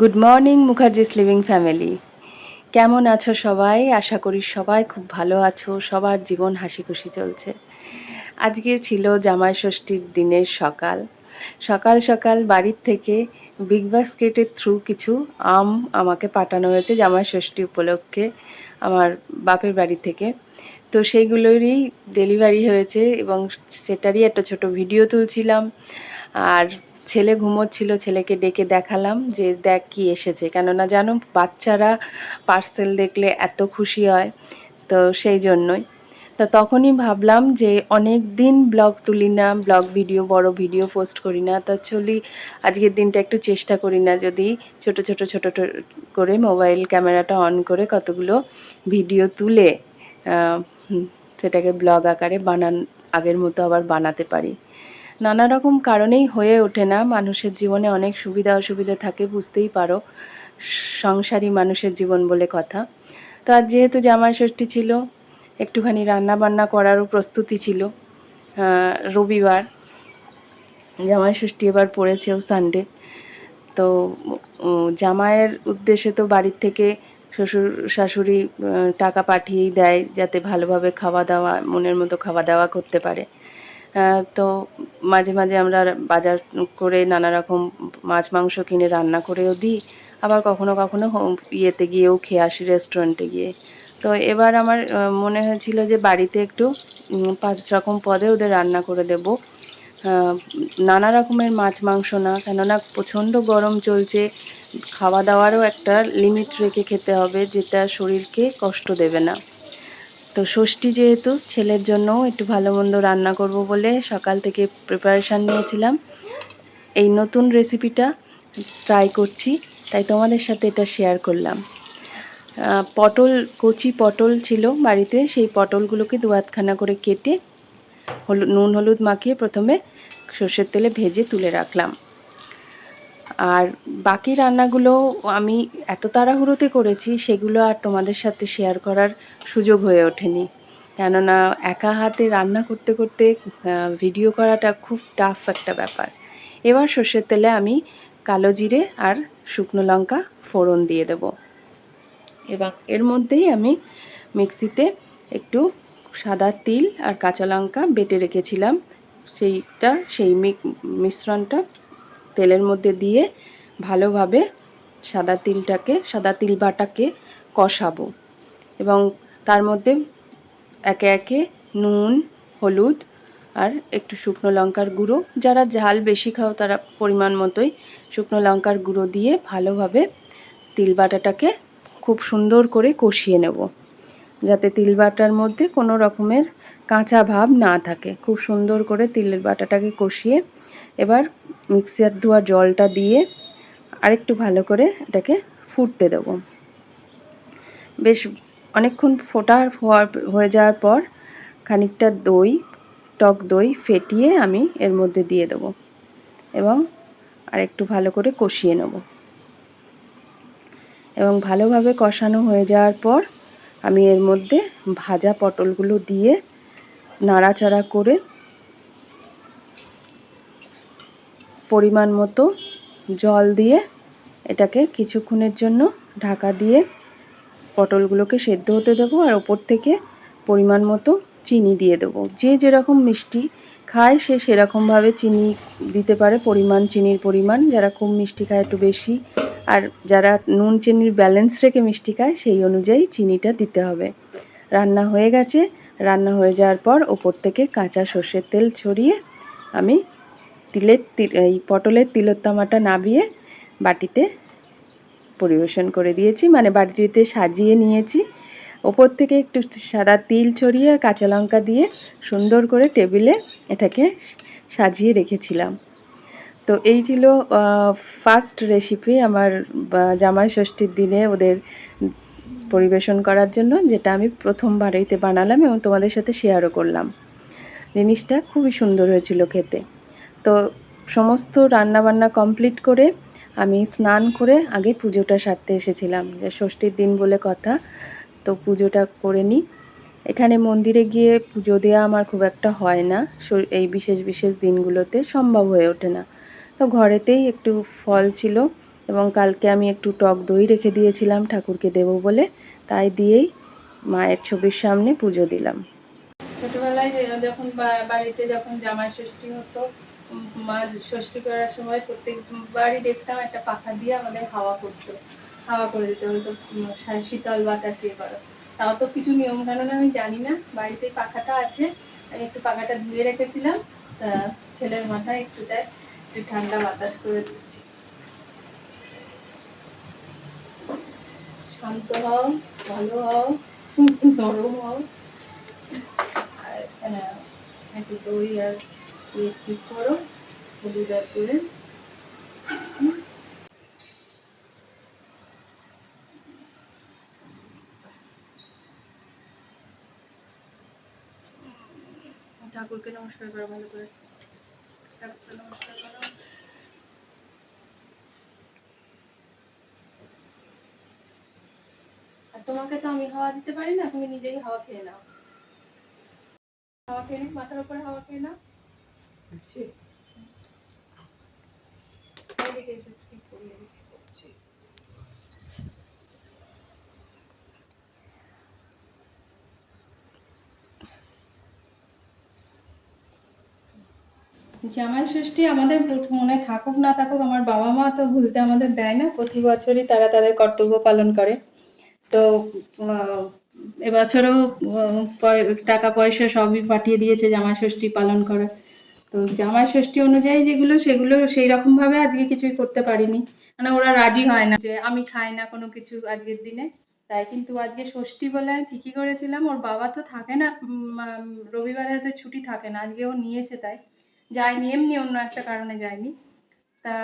Good morning Mukherjees living family কেমন আছো সবাই? আশা করি সবাই খুব ভালো আছো। সবার জীবন হাসি খুশি চলছে। আজকে ছিল জামাই ষষ্ঠীর দিনের সকাল। সকাল সকাল বাড়ির থেকে বিগ বাস্কেটের থ্রু কিছু আম আমাকে পাঠানো হয়েছে জামাই ষষ্ঠী উপলক্ষে আমার বাপের বাড়ি থেকে। তো সেইগুলোরই ডেলিভারি হয়েছে এবং সেটারই একটা ছোট ভিডিও তুলছিলাম। আর ছেলে ঘুমোচ্ছিল, ছেলেকে ডেকে দেখালাম যে, দেখ কি এসেছে। কেননা জানো, বাচ্চারা পার্সেল দেখলে এত খুশি হয়, তো সেই জন্যই। তো তখনই ভাবলাম যে, অনেক দিন ব্লগ তুলি না, ব্লগ ভিডিও, বড় ভিডিও পোস্ট করি না, তো চলি, আজকের দিনটা একটু চেষ্টা করি না, যদি ছোট ছোট ছোট করে মোবাইল ক্যামেরাটা অন করে কতগুলো ভিডিও তুলে সেটাকে ব্লগ আকারে বানান, আগের মতো আবার বানাতে পারি। নানা রকম কারণেই হয়ে ওঠে না। মানুষের জীবনে অনেক সুবিধা অসুবিধা থাকে, বুঝতেই পারো। সংসারী মানুষের জীবন বলে কথা। তো আর যেহেতু জামাই ষষ্ঠী ছিল, একটুখানি রান্না বান্না করারও প্রস্তুতি ছিল রবিবার। জামাই ষষ্ঠী এবার পড়েছেও সানডে তো জামাইয়ের উদ্দেশ্যে তো বাড়ির থেকে শ্বশুর, শাশুড়ি টাকা পাঠিয়েই দেয়, যাতে ভালোভাবে খাওয়া দাওয়া, মনের মতো খাওয়া দাওয়া করতে পারে। তো মাঝে মাঝে আমরা বাজার করে নানা রকম মাছ, মাংস কিনে রান্না করেও দিই। আবার কখনো কখনো ইয়েতে গিয়েও খেয়ে আসি রেস্টুরেন্টে গিয়ে। তো এবার আমার মনে হয়েছিল যে বাড়িতে একটু পাঁচ রকম পদে ওদের রান্না করে দেবো। নানা রকমের মাছ, মাংস না, কেননা প্রচণ্ড গরম চলছে। খাওয়া দাওয়ারও একটা লিমিট রেখে খেতে হবে, যেটা শরীরকে কষ্ট দেবে না। তো ষষ্ঠী যেহেতু, ছেলের জন্য একটু ভালো মন্দ রান্না করব বলে সকাল থেকে প্রিপারেশান নিয়েছিলাম। এই নতুন রেসিপিটা ট্রাই করছি, তাই তোমাদের সাথে এটা শেয়ার করলাম। পটল, কচি পটল ছিল বাড়িতে, সেই পটলগুলোকে দু আধখানা করে কেটে হলুদ নুন, হলুদ মাখিয়ে প্রথমে সর্ষের তেলে ভেজে তুলে রাখলাম। আর বাকি রান্নাগুলো আমি এত তাড়াহুড়োতে করেছি, সেগুলো আর তোমাদের সাথে শেয়ার করার সুযোগ হয়ে ওঠেনি। কেননা একা হাতে রান্না করতে করতে ভিডিও করাটা খুব টাফ একটা ব্যাপার। এবার সর্ষের তেলে আমি কালো জিরে আর শুকনো লঙ্কা ফোড়ন দিয়ে দেব। এবং এর মধ্যেই আমি মিক্সিতে একটু সাদা তিল আর কাঁচা লঙ্কা বেটে রেখেছিলাম। সেইটা, সেই মিশ্রণটা তেলের মধ্যে দিয়ে ভালোভাবে সাদা তিলটাকে, সাদা তিল বাটাকে কষাবো এবং তার মধ্যে একে একে নুন, হলুদ আর একটু শুকনো লঙ্কার গুঁড়ো। যারা ঝাল বেশি খাও তারা পরিমাণ মতোই শুকনো লঙ্কার গুঁড়ো দিয়ে ভালোভাবে তিল বাটাটাকে খুব সুন্দর করে কষিয়ে নেব। যাতে তিল বাটার মধ্যে কোনো রকমের কাঁচা ভাব না থাকে। খুব সুন্দর করে তিলের বাটাটাকে কষিয়ে এবার মিক্সার ধোয়া জলটা দিয়ে আরেকটু ভালো করে এটাকে ফুটতে দেবো। বেশ অনেকক্ষণ ফোটা হওয়ার হয়ে যাওয়ার পর খানিকটা দই, টক দই ফেটিয়ে আমি এর মধ্যে দিয়ে দেবো এবং আরেকটু ভালো করে কষিয়ে নেব। এবং ভালোভাবে কষানো হয়ে যাওয়ার পর আমি এর মধ্যে ভাজা পটলগুলো দিয়ে নাড়াচাড়া করে পরিমাণ মতো জল দিয়ে এটাকে কিছুক্ষণের জন্য ঢাকা দিয়ে পটলগুলোকে সেদ্ধ হতে দেবো আর ওপর থেকে পরিমাণ মতো চিনি দিয়ে দেবো। যে যেরকম মিষ্টি খায়, সে সেরকমভাবে চিনি দিতে পারে, পরিমাণ, চিনির পরিমাণ। যারা খুব মিষ্টি খায় একটু বেশি। আর যারা নুন, চিনির ব্যালেন্স রেখে মিষ্টি খায়, সেই অনুযায়ী চিনিটা দিতে হবে। রান্না হয়ে গেছে। রান্না হয়ে যাওয়ার পর ওপর থেকে কাঁচা সর্ষের তেল ছড়িয়ে আমি তিলের এই পটলের তিলোত্তমাটা নাবিয়ে বাটিতে পরিবেশন করে দিয়েছি। মানে বাটিতে সাজিয়ে নিয়েছি। ওপর থেকে একটু সাদা তিল ছড়িয়ে কাঁচা লঙ্কা দিয়ে সুন্দর করে টেবিলে এটাকে সাজিয়ে রেখেছিলাম। তো এই ছিল ফার্স্ট রেসিপি আমার জামাই ষষ্ঠীর দিনে ওদের পরিবেশন করার জন্য, যেটা আমি প্রথম বাড়িতে বানালাম এবং তোমাদের সাথে শেয়ারও করলাম। জিনিসটা খুবই সুন্দর হয়েছিল খেতে। তো সমস্ত রান্নাবান্না কমপ্লিট করে আমি স্নান করে আগে পুজোটা সারতে এসেছিলাম। যে ষষ্ঠীর দিন বলে কথা তো পুজোটা করে নিই। এখানে মন্দিরে গিয়ে পুজো দেওয়া আমার খুব একটা হয় না। এই বিশেষ বিশেষ দিনগুলোতে সম্ভব হয়ে ওঠে না। তো ঘরেতেই একটু ফল ছিল এবং কালকে আমি একটু টক দই রেখে দিয়েছিলাম ঠাকুরকে দেবো বলে। তাই দিয়েই মায়ের ছবির সামনে পুজো দিলাম। ছোটবেলায় যখন বাড়িতে যখন জামাই ষষ্ঠী হতো মা ষষ্ঠী করার সময় প্রত্যেক বাড়ি দেখতাম একটা পাখা দিয়ে আমাদের হাওয়া করতো। হাওয়া করে দিতে হতো শীতল বাতাস ইয়ে করো তাও তো কিছু নিয়ম কানুন আমি জানি না। বাড়িতে পাখাটা আছে, আমি একটু পাখাটা ধুয়ে রেখেছিলাম, তা ছেলের মাথায় একটু দেয় একটু ঠান্ডা বাতাস করে দিচ্ছি। শান্ত হও, ভালো হও, নরম হও। আর একটু দই আর ঠিক করো, হলুদ আর করে। ঠাকুরকে নমস্কার করো ভালো করে। ঠাকুরকে নমস্কার করো। আর তোমাকে তো আমি হাওয়া দিতে পারি না তুমি নিজেই হাওয়া খেয়ে নাও। হাওয়া খেয়ে নিই মাথার উপরে হাওয়া খেয়ে নাও। এদিকে এসে ঠিক করি এদিকে। জামাই ষষ্ঠী আমাদের মনে থাকুক, না থাকুক, আমার বাবা মা তো ভুলতে আমাদের দেয় না। প্রতি বছরই তারা তাদের কর্তব্য পালন করে। তো এবছরও টাকা পয়সা সবই পাঠিয়ে দিয়েছে জামাই ষষ্ঠী পালন করে তো জামাই ষষ্ঠী অনুযায়ী যেগুলো, সেগুলো সেই রকম ভাবে আজকে কিছুই করতে পারিনি। মানে ওরা রাজি হয় না যে আমি খাই না কোনো কিছু আজকের দিনে। তাই কিন্তু আজকে ষষ্ঠী বলে আমি ঠিকই করেছিলাম। ওর বাবা তো থাকে না রবিবারে হয়তো ছুটি থাকে না, আজকে ও নিয়েছে তাই। যায়নি এমনি অন্য একটা কারণে যায়নি তা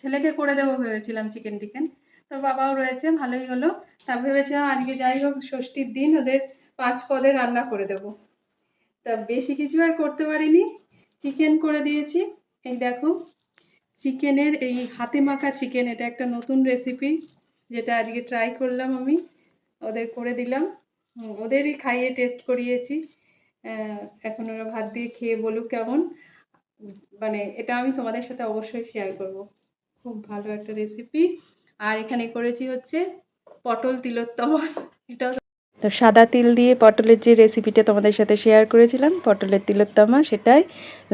ছেলেকে করে দেবো ভেবেছিলাম চিকেন টিকেন তোর বাবাও রয়েছে, ভালোই হলো। তা ভেবেছিলাম আজকে যাই হোক, ষষ্ঠীর দিন ওদের পাঁচ পদের রান্না করে দেবো। তা বেশি কিছু আর করতে পারিনি। চিকেন করে দিয়েছি। এই দেখো চিকেনের এই হাতে মাখা চিকেন এটা একটা নতুন রেসিপি যেটা আজকে ট্রাই করলাম আমি। ওদের করে দিলাম। ওদেরই খাইয়ে টেস্ট করিয়েছি। এখন ওরা ভাত দিয়ে খেয়ে বলুক কেমন। মানে এটা আমি তোমাদের সাথে অবশ্যই শেয়ার করব। খুব ভালো একটা রেসিপি আর এখানে করেছি হচ্ছে পটল তিলোত্তমা। এটাও তো সাদা তিল দিয়ে পটলের যে রেসিপিটা তোমাদের সাথে শেয়ার করেছিলাম পটলের তিলোত্তমা সেটাই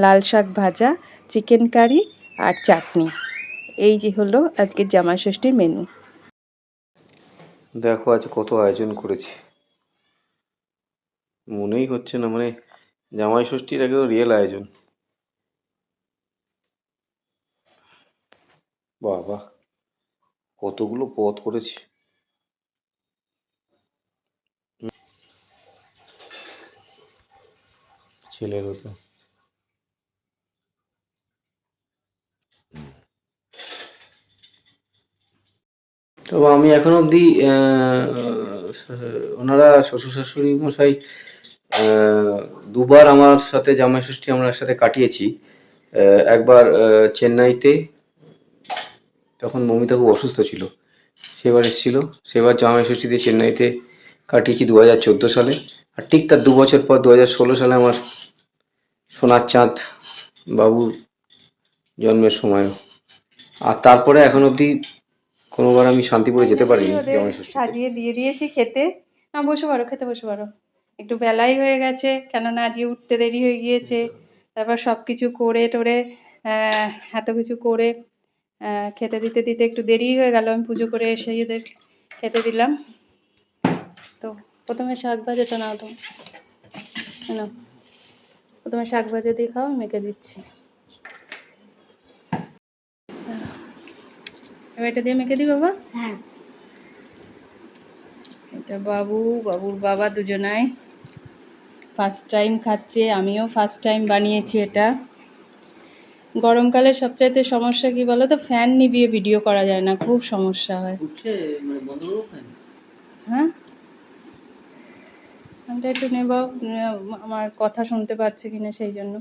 লাল শাক ভাজা চিকেন কারি আর চাটনি। এই যে হলো আজকের জামা ষষ্ঠীর মেনু দেখো আজ কত আয়োজন করেছি। মনেই হচ্ছে না মানে জামাই ষষ্ঠীর আগেও রিয়েল আয়োজন। বাবা, কতগুলো পদ করেছি। ছেলের হতো তো। আমি এখন অবধি ওনারা শ্বশুর শাশুড়ি মশাই দুবার আমার সাথে জামাই ষষ্ঠী আমরা একসাথে কাটিয়েছি। একবার চেন্নাইতে তখন মমিতা খুব অসুস্থ ছিল। সেবার এসেছিল। সেবার জামাই ষষ্ঠীতে চেন্নাইতে কাটিয়েছি দু হাজার চোদ্দ সালে। আর ঠিক তার দু বছর পর দু হাজার ষোলো সালে আমার সোনার চাঁদ বাবুর জন্মের সময়। আর তারপরে এখন অবধি কোনোবার আমি শান্তিপুরে যেতে পারিনি সাজিয়ে দিয়ে দিয়েছি খেতে। না বসে পারো খেতে বসে পারো একটু বেলাই হয়ে গেছে কেননা আজকে উঠতে দেরি হয়ে গিয়েছে। তারপর সব কিছু করে টোরে এত কিছু করে খেতে দিতে দিতে একটু দেরি হয়ে গেল। আমি পুজো করে এসে এদের খেতে দিলাম। তো প্রথমে শাক ভাজাটা নাও তো। নাও। প্রথমে শাক ভাজা দিয়ে খাও মেখে দিচ্ছি। এবার এটা দিয়ে মেখে দিই বাবা? হ্যাঁ। এটা বাবু বাবুর বাবা দুজনাই। ফার্স্ট টাইম খাচ্ছে আমিও ফার্স্ট টাইম বানিয়েছি এটা। গরমকালে সবচাইতে সমস্যা কি বলো তো ফ্যান নিভিয়ে ভিডিও করা যায় না খুব সমস্যা হয়। মানে হ্যাঁ? ফ্যানটা একটু নেব আমার কথা শুনতে পাচ্ছে কিনা সেই জন্য।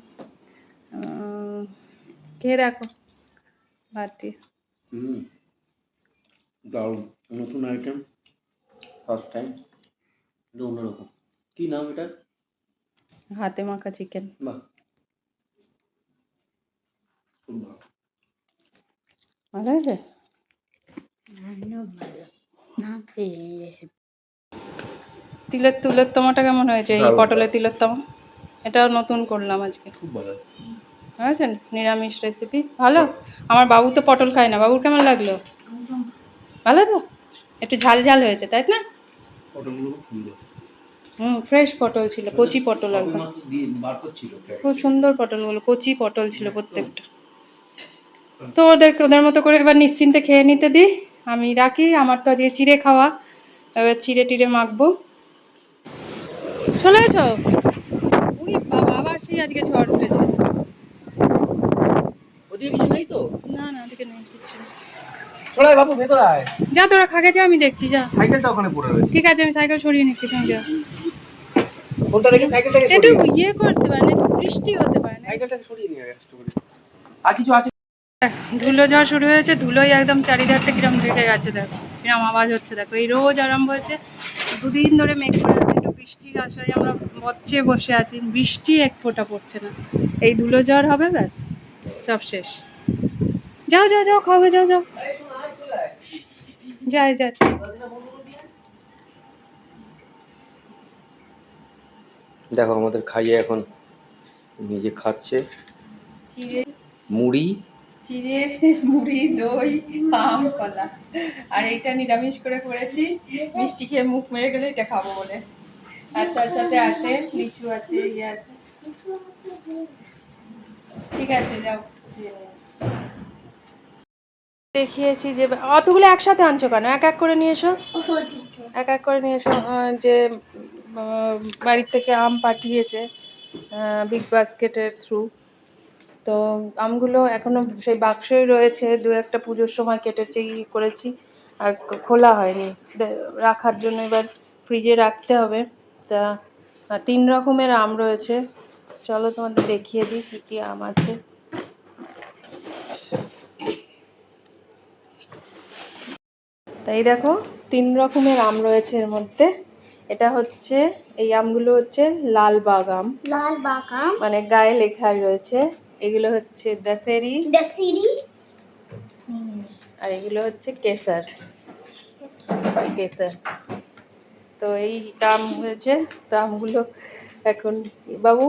খেয়ে দেখো? ভাত দিয়ে। দারুণ নতুন আইটেম ফার্স্ট টাইম অন্যরকম। কী নাম এটার? হাতে মাখা চিকেন বাহ। খুব ভালো হয়েছে তিলের তুলের তোমাটা কেমন হয়েছে এই পটলের তিলের তমা এটাও নতুন করলাম আজকে খুব ভালো বুঝেছেন নিরামিষ রেসিপি ভালো আমার বাবু তো পটল খায় না বাবুর কেমন লাগল ভালো তো একটু ঝাল ঝাল হয়েছে তাই না পটলগুলো হুম ফ্রেশ পটল ছিল কচি পটল একদম খুব সুন্দর পটলগুলো কচি পটল ছিল প্রত্যেকটা তো ওদেরকে ওদের মতো করে এবার নিশ্চিন্তে খেয়ে নিতে দিই। আমি রাখি আমার তো আজকে চিড়ে খাওয়া। এবার চিড়ে টিড়ে মাখবো। চলে গেছো? উনি বাবা আবার সেই আজকে ঝড় উঠেছে। ওদিকে কিছু নেই তো? না না ওদিকে নেই। বাবু ভেতরে আয়। যা তোরা খাগে যা আমি দেখছি যা। সাইকেলটা ওখানে পড়ে রয়েছে। ঠিক আছে আমি সাইকেল সরিয়ে নিচ্ছি তুমি যা ফোনটা রেখে সাইকেলটাকে একটু ইয়ে করতে পারে না বৃষ্টি হতে পারে না সাইকেলটাকে সরিয়ে নিয়ে আয় একটু করে। আর কিছু আছে? ধুলো ঝড় শুরু হয়েছে ধুলোই একদম চারিধারটা কিরম ঢেকে গেছে দেখো কিরম আওয়াজ হচ্ছে দেখো এই রোজ আরম্ভ হয়েছে দুদিন ধরে মেঘ করে আছে একটু বৃষ্টির আশায় আমরা বচ্ছে বসে আছি বৃষ্টি এক ফোঁটা পড়ছে না এই ধুলো ঝড় হবে ব্যাস সব শেষ। যাও যাও যাও খাওয়া যাও যাও। যাই যাচ্ছি দেখো আমাদের খাইয়ে এখন নিজে খাচ্ছে। মুড়ি চিড়ে মুড়ি, দই আম কলা। আর এইটা নিরামিষ করে করেছি। মিষ্টি খেয়ে মুখ মেরে গেলে এটা খাব বলে। আর তার সাথে আছে, লিচু আছে ইয়ে আছে। ঠিক আছে, যাও। দেখিয়েছি যে, অতগুলো একসাথে আনছো কেন? এক এক করে নিয়ে এসো। এক এক করে নিয়ে এসো যে বাড়ির থেকে আম পাঠিয়েছে বিগ বাস্কেটের থ্রু তো আমগুলো এখনও সেই বাক্সই রয়েছে দু একটা পুজোর সময় কেটেছে ই করেছি আর খোলা হয়নি। রাখার জন্য এবার ফ্রিজে রাখতে হবে। তা তিন রকমের আম রয়েছে। চলো তোমাদের দেখিয়ে দিই কী কী আম আছে। তাই দেখো তিন রকমের আম রয়েছে এর মধ্যে। এটা হচ্ছে এই আমগুলো হচ্ছে লালবাগ আম লাল বাগাম। মানে গায়ে লেখা রয়েছে। এগুলো হচ্ছে দশেরি দশিরি। আর এগুলো হচ্ছে কেসার কেসার তো এই আম হয়েছে তো আমগুলো এখন বাবু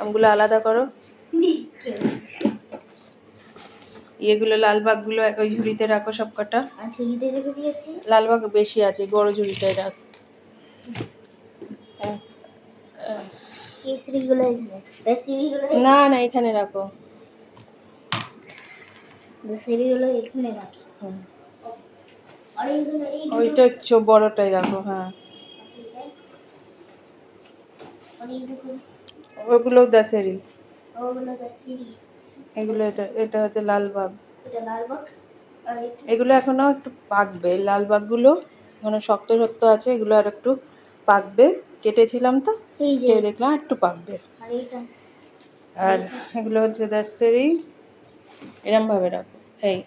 আমগুলো আলাদা করো। এগুলো লালবাগগুলো ওই ঝুড়িতে রাখো সব কটা ঝুড়িতে লালবাগ বেশি আছে বড় ঝুড়িটায় রাখ। কেসরিগুলো এখানে না না এখানে রাখো। দশিরিগুলো এখানে রাখি ওইটা হচ্ছে বড়টাই রাখো হ্যাঁ। ওগুলো দাসেরি ওগুলো এগুলো এটা এটা হচ্ছে লালবাগ এটা লালবাগ এগুলো এখনও একটু পাকবে লালবাগগুলো এখনও শক্ত শক্ত আছে এগুলো আর একটু পাকবে। কেটেছিলাম তো দেখলাম একটু পাকবে। আর এগুলো হচ্ছে দাসেরি এরম ভাবে রাখো। এই।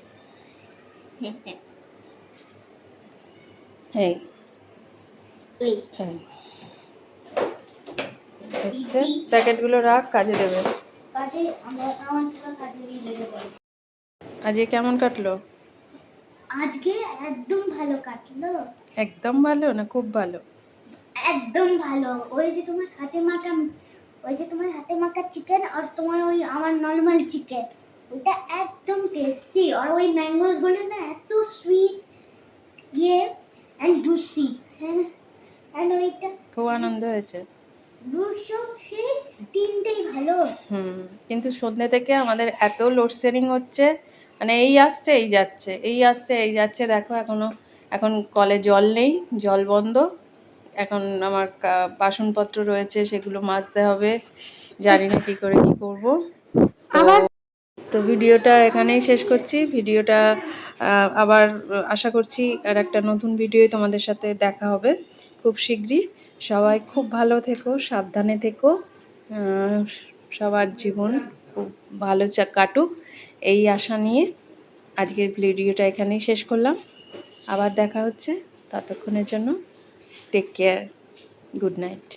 হচ্ছে প্যাকেটগুলো রাখ কাজে দেবে। আজকে কেমন কাটলো? আজকে একদম ভালো কাটলো। একদম ভালো না খুব ভালো? একদম ভালো। ওই যে তোমার হাতে মাখা ওই যে তোমার হাতে মাখা চিকেন আর তোমার ওই আমার নর্মাল চিকেন ওইটা একদম টেস্টি আর ওই ম্যাঙ্গোসগুলো না এত সুইট ইয়ে অ্যান্ড জুসি হ্যাঁ অ্যান্ড ওইটা খুব আনন্দ হয়েছে। তিনটেই ভালো। হুম কিন্তু সন্ধ্যে থেকে আমাদের এত লোডশেডিং হচ্ছে। মানে এই আসছে এই যাচ্ছে এই আসছে এই যাচ্ছে। দেখো এখনও এখন কলে জল নেই জল বন্ধ। এখন আমার বাসনপত্র রয়েছে সেগুলো মাজতে হবে। জানি না কী করে কী করব। আবার তো ভিডিওটা এখানেই শেষ করছি। ভিডিওটা আবার আশা করছি আর একটা নতুন ভিডিও তোমাদের সাথে দেখা হবে খুব শীঘ্রই। সবাই খুব ভালো থেকো সাবধানে থেকো। সবার জীবন খুব ভালো কাটুক। এই আশা নিয়ে আজকের ভিডিওটা এখানেই শেষ করলাম। আবার দেখা হচ্ছে ততক্ষণের জন্য। Take care good night